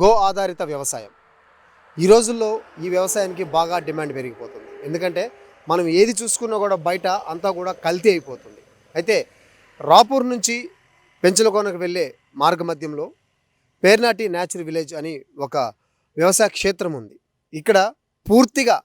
Go ఆధారిత వ్యవసాయం. ఈ రోజుల్లో ఈ వ్యవసాయానికి బాగా డిమాండ్ పెరిగిపోతుంది. ఎందుకంటే మనం ఏది చూసుకున్నా కూడా బయట అంతా కూడా కల్తీ అయిపోతుంది. అయితే రాపూర్ నుంచి పెంచలకోనకు వెళ్ళే మార్గ మధ్యంలో పేర్నాటి న్యాచురల్ విలేజ్ అని ఒక వ్యవసాయ క్షేత్రం ఉంది. ఇక్కడ పూర్తిగా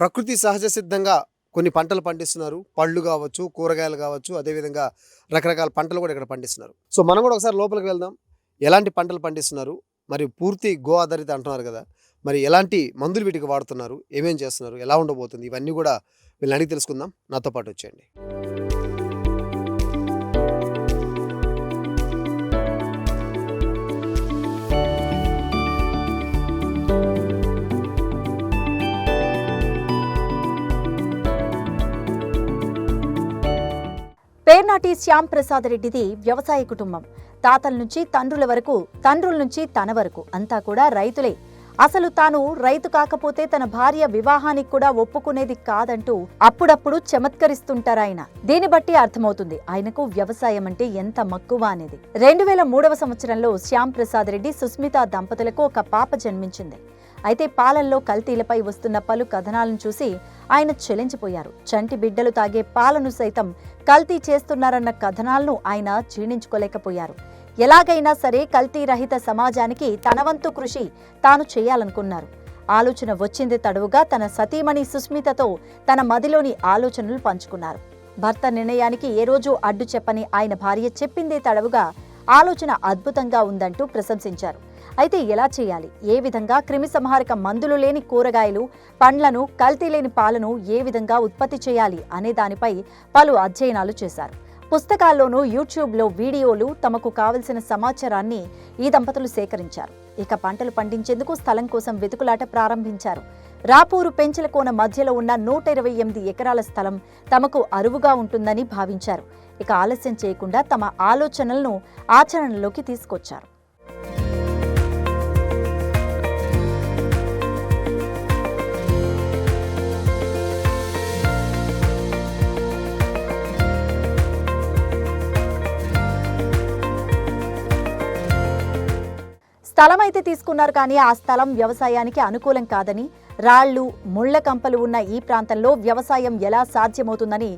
ప్రకృతి సహజ సిద్ధంగా కొన్ని పంటలు పండిస్తున్నారు. పళ్ళు కావచ్చు కూరగాయలు కావచ్చు అదేవిధంగా రకరకాల పంటలు కూడా ఇక్కడ పండిస్తున్నారు. సో మనం కూడా ఒకసారి లోపలికి వెళ్దాం. ఎలాంటి పంటలు పండిస్తున్నారు? మరి పూర్తి గో ఆధారిత అంటున్నారు కదా. మరి ఎలాంటి మందులు వీటికి వాడుతున్నారు? ఏమేం చేస్తున్నారు? ఎలా ఉండబోతుంది? ఇవన్నీ కూడా వీళ్ళని అడిగి తెలుసుకుందాం. నాతో పాటు వచ్చేయండి. పేర్నాటి శ్యామ్ ప్రసాద్ రెడ్డిది వ్యవసాయ కుటుంబం. తాతల నుంచి తండ్రుల వరకు తండ్రుల నుంచి తన వరకు అంతా కూడా రైతులే. అసలు తాను రైతు కాకపోతే తన భార్య వివాహానికి కూడా ఒప్పుకునేది కాదంటూ అప్పుడప్పుడు చమత్కరిస్తుంటారాయన దీన్ని బట్టి అర్థమవుతుంది ఆయనకు వ్యవసాయం అంటే ఎంత మక్కువ అనేది. రెండు వేల మూడవ సంవత్సరంలో శ్యామ్ ప్రసాద్ రెడ్డి సుస్మిత దంపతులకు ఒక పాప జన్మించింది. అయితే పాలల్లో కల్తీలపై వస్తున్న పలు కథనాలను చూసి ఆయన చెలించిపోయారు. చంటి బిడ్డలు తాగే పాలను సైతం కల్తీ చేస్తున్నారన్న కథనాలను ఆయన జీర్ణించుకోలేకపోయారు. ఎలాగైనా సరే కల్తీ రహిత సమాజానికి తనవంతు కృషి తాను చేయాలనుకున్నారు. ఆలోచన వచ్చింది తడవుగా తన సతీమణి సుస్మితతో తన మదిలోని ఆలోచనలు పంచుకున్నారు. భర్త నిర్ణయానికి ఏ రోజు అడ్డు చెప్పని ఆయన భార్య చెప్పిందే తడవుగా ఆలోచన అద్భుతంగా ఉందంటూ ప్రశంసించారు. అయితే ఎలా చేయాలి? ఏ విధంగా క్రిమిసంహారక మందులు లేని కూరగాయలు పండ్లను కల్తీ లేని పాలను ఏ విధంగా ఉత్పత్తి చేయాలి అనే దానిపై పలు అధ్యయనాలు చేశారు. పుస్తకాల్లోనూ యూట్యూబ్లో వీడియోలు తమకు కావలసిన సమాచారాన్ని ఈ దంపతులు సేకరించారు. ఇక పంటలు పండించేందుకు స్థలం కోసం వెతుకులాట ప్రారంభించారు. రాపూరు పెంచలకోన మధ్యలో ఉన్న నూట ఇరవై ఎనిమిది ఎకరాల స్థలం తమకు అరువుగా ఉంటుందని భావించారు. ఇక ఆలస్యం చేయకుండా తమ ఆలోచనలను ఆచరణలోకి తీసుకొచ్చారు. స్థలం అయితే తీసుకున్నారు కానీ ఆ స్థలం వ్యవసాయానికి అనుకూలం కాదని రాళ్ళు ముళ్ళ కంపలు ఉన్న ఈ ప్రాంతంలో వ్యవసాయం ఎలా సాధ్యమవుతుందని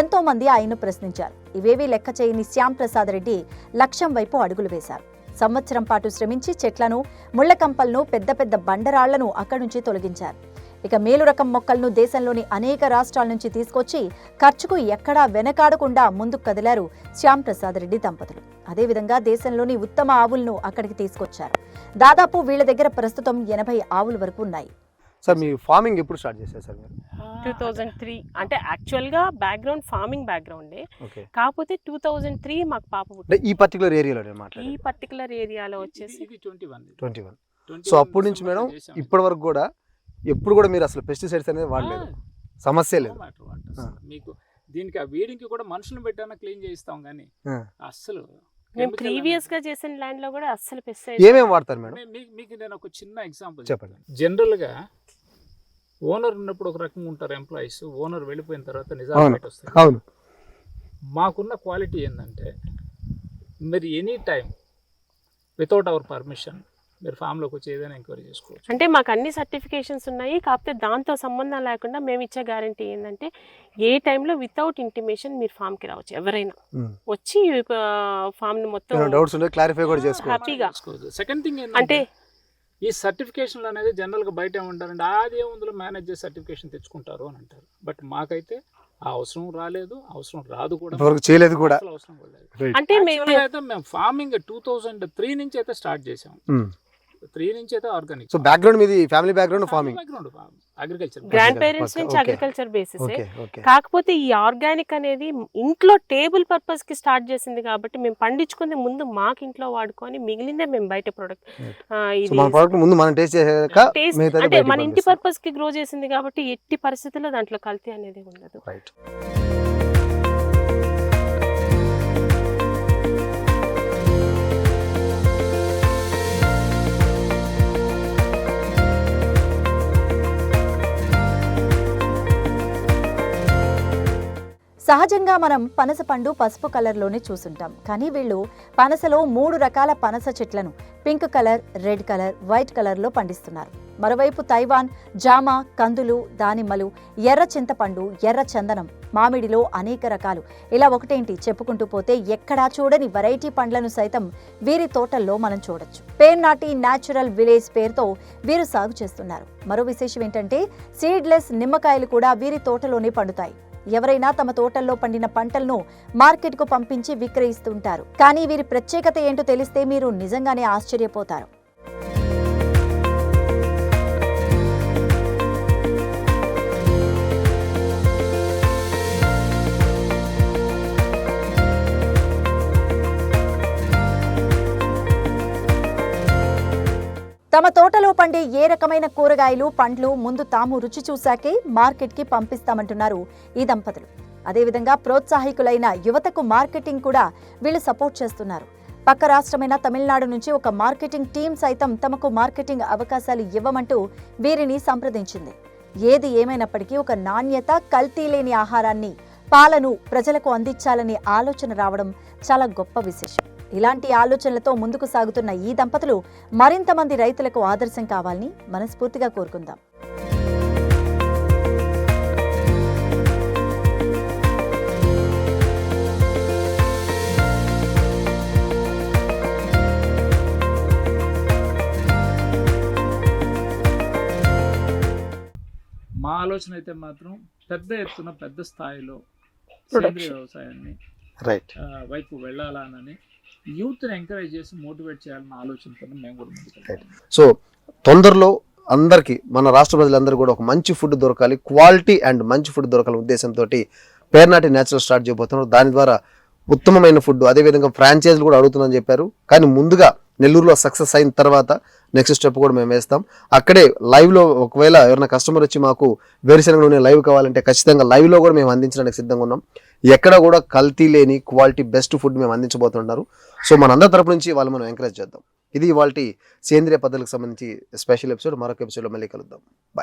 ఎంతో మంది ఆయన్ను ప్రశ్నించారు. ఇవేవీ లెక్క చేయని శ్యామ్ ప్రసాద్ రెడ్డి లక్ష్యం వైపు అడుగులు వేశారు. సంవత్సరం పాటు శ్రమించి చెట్లను ముళ్ళ కంపలను పెద్ద పెద్ద బండరాళ్ళను అక్కడి నుంచి తొలగించారు. ఇక మేలు రకం మొక్కలను దేశంలోని అనేక రాష్ట్రాల నుంచి తీసుకొచ్చి ఖర్చుకు ఎక్కడా వెనకాడకుండా ముందుకు కదిలారు శ్యామ్ ప్రసాద్ రెడ్డి దంపతులు. అదేవిధంగా దేశంలోని ఉత్తమ ఆవులను అక్కడికి తీసుకొచ్చారు. దాదాపు వీళ్ళ దగ్గర ప్రస్తుతం ఎనభై ఆవుల వరకు ఉన్నాయి. సార్ మీ ఫార్మింగ్ ఎప్పుడు స్టార్ట్ చేశారు సార్ మీరు? Two thousand three. అంటే యాక్చువల్గా బ్యాక్గ్రౌండ్ ఫార్మింగ్ బ్యాక్గ్రౌండే. కాకపోతే టూ థౌజండ్ త్రీ మాకు పాప ఈ పర్టికులర్ ఏరియాలో ఈ పర్టికులర్ ఏరియాలో వచ్చేసి twenty one. Twenty one. So అప్పటి నుంచి మేడం ఇప్పటి వరకు కూడా ఎప్పుడు కూడా మీరు అసలు పెస్టిసైడ్స్ అనేది వాడలేదు. సమస్య లేదు. మీకు దీనికి ఆ వీడింగ్కి కూడా మనుషులను పెట్టానా క్లీన్ చేయిస్తాం కానీ. అస్సలు ప్రీవియస్గా చేసిన ల్యాండ్లో కూడా అస్సలు పెస్టిసైడ్ ఏమేమి వాడతారు మేడం? మీకు నేను ఒక చిన్న ఎగ్జాంపుల్ చెప్పండి. జనరల్గా ఓనర్ ఉన్నప్పుడు ఒక రకంగా ఉంటారు ఎంప్లాయీస్ ఓనర్ వెళ్ళిపోయిన తర్వాత. నిజాలు వస్తాయి అవును. మాకున్న క్వాలిటీ ఏంటంటే మీరు any time without our permission మీరు ఫామ్లోకి వచ్చి ఏదైనా ఎంక్వైరీ చేసుకోవచ్చు. అంటే మాకు అన్ని సర్టిఫికేషన్స్ ఉన్నాయి కాకపోతే దాంతో సంబంధం లేకుండా మేము ఇచ్చే గ్యారంటీ ఏంటంటే ఏ టైంలో వితౌట్ ఇంటిమేషన్ మీరు farm కి రావచ్చు ఎవరైనా. ఉమ్. వచ్చి ఫామ్ని మొత్తం ఏమైనా డౌట్స్ ఉంటే క్లారిఫై కూడా చేసుకోవచ్చు. హ్యాపీగా. సెకండ్ థింగ్ అంటే ఏంటంటే ఈ సర్టిఫికేషన్లు అనేది జనరల్గా బయట ఏమంటారంటే అది ఏముందులో మేనేజ్ చేసి సర్టిఫికేషన్ తెచ్చుకుంటారు అని అంటారు. బట్ మాకైతే ఆ అవసరం రాలేదు అవసరం రాదు కూడా. చేయలేదు కూడా. అవసరం. అంటే మేము Actually అయితే మేము ఫార్మింగ్ టూ థౌజండ్ త్రీ నుంచి అయితే స్టార్ట్ చేసాం ఉమ్. త్రీ నుంచి అయితే ఆర్గానిక్. సో బ్యాక్గ్రౌండ్ మీది family background farming? Background agriculture grand parents నుంచి. అగ్రికల్చర్ బేసిస్ కాకపోతే ఈ ఆర్గానిక్ అనేది ఇంట్లో టేబుల్ పర్పస్కి స్టార్ట్ చేసింది కాబట్టి మేము పండించుకుంది ముందు మాకు ఇంట్లో వాడుకొని మిగిలిందే మేము బయట ప్రొడక్ట్. సో మన ప్రోడక్ట్ ముందు మనం టేస్ట్ చేసాక అంటే మన ఇంటి. పర్పస్కి గ్రో చేసింది కాబట్టి ఎట్టి పరిస్థితుల్లో దాంట్లో కల్తీ అనేది ఉండదు. రైట్ సహజంగా మనం పనస పండు పసుపు కలర్లోనే చూసుంటాం. కానీ వీళ్ళు పనసలో మూడు రకాల పనస చెట్లను pink colour red colour white కలర్లో పండిస్తున్నారు. మరోవైపు తైవాన్ జామ కందులు దానిమ్మలు ఎర్ర చింతపండు ఎర్ర చందనం మామిడిలో అనేక రకాలు. ఇలా ఒకటేంటి చెప్పుకుంటూ పోతే ఎక్కడా చూడని వెరైటీ పండ్లను సైతం వీరి తోటల్లో మనం చూడొచ్చు. పేర్నాటి న్యాచురల్ విలేజ్ పేరుతో వీరు సాగు చేస్తున్నారు. మరో విశేషం ఏంటంటే సీడ్లెస్ నిమ్మకాయలు కూడా వీరి తోటలోనే పండుతాయి. ఎవరైనా తమ తోటల్లో పండిన పంటలను మార్కెట్కు పంపించి విక్రయిస్తుంటారు. కానీ వీరి ప్రత్యేకత ఏంటో తెలిస్తే మీరు నిజంగానే ఆశ్చర్యపోతారు. తమ తోటలో పండే ఏ రకమైన కూరగాయలు పండ్లు ముందు తాము రుచి చూశాకే మార్కెట్కి పంపిస్తామంటున్నారు ఈ దంపతులు. అదేవిధంగా ప్రోత్సాహికులైన యువతకు మార్కెటింగ్ కూడా వీళ్ళు సపోర్ట్ చేస్తున్నారు. పక్క రాష్ట్రమైన తమిళనాడు నుంచి ఒక మార్కెటింగ్ టీం సైతం తమకు మార్కెటింగ్ అవకాశాలు ఇవ్వమంటూ వీరిని సంప్రదించింది. ఏది ఏమైనప్పటికీ ఒక నాణ్యత కల్తీ లేని ఆహారాన్ని పాలను ప్రజలకు అందించాలనే ఆలోచన రావడం చాలా గొప్ప విశేషం. ఇలాంటి ఆలోచనలతో ముందుకు సాగుతున్న ఈ దంపతులు మరింత మంది రైతులకు ఆదర్శం కావాలని మనస్ఫూర్తిగా కోరుకుందాం మా ఆలోచన అయితే మాత్రం పెద్ద ఎత్తున పెద్ద స్థాయిలో. సేంద్రియ వ్యవసాయాన్ని వైపు వెళ్ళాలని యూత్ని ఎంకరేజ్ చేసి మోటివేట్ చేయాలన్న ఆలోచనతో మేము కూడా ముందుకు సో తొందరలో అందరికీ మన రాష్ట్ర ప్రజలందరూ కూడా ఒక మంచి ఫుడ్ దొరకాలి. క్వాలిటీ అండ్ మంచి ఫుడ్ దొరకాలి ఉద్దేశంతో పేర్నాటి న్యాచురల్ స్టార్ట్ చేయబోతున్నారు. దాని ద్వారా ఉత్తమమైన ఫుడ్ అదేవిధంగా ఫ్రాంచైజీలు కూడా అడుగుతుందని చెప్పారు. కానీ ముందుగా నెల్లూరులో సక్సెస్ అయిన తర్వాత నెక్స్ట్ స్టెప్ కూడా మేము వేస్తాం. అక్కడే లైవ్లో ఒకవేళ ఎవరైనా కస్టమర్ వచ్చి మాకు వేరుశనగ నూనె లైవ్ కావాలంటే ఖచ్చితంగా లైవ్లో కూడా మేము అందించడానికి సిద్ధంగా ఉన్నాం. ఎక్కడ కూడా కల్తీ లేని క్వాలిటీ బెస్ట్ ఫుడ్ మేము అందించబోతున్నారు సో మనందరి తరపు నుంచి వాళ్ళు మనం ఎంకరేజ్ చేద్దాం. ఇది ఇవాళ సేంద్రియ పద్ధతులకు సంబంధించి స్పెషల్ ఎపిసోడ్. మరొక ఎపిసోడ్లో మళ్ళీ కలుద్దాం. బాయ్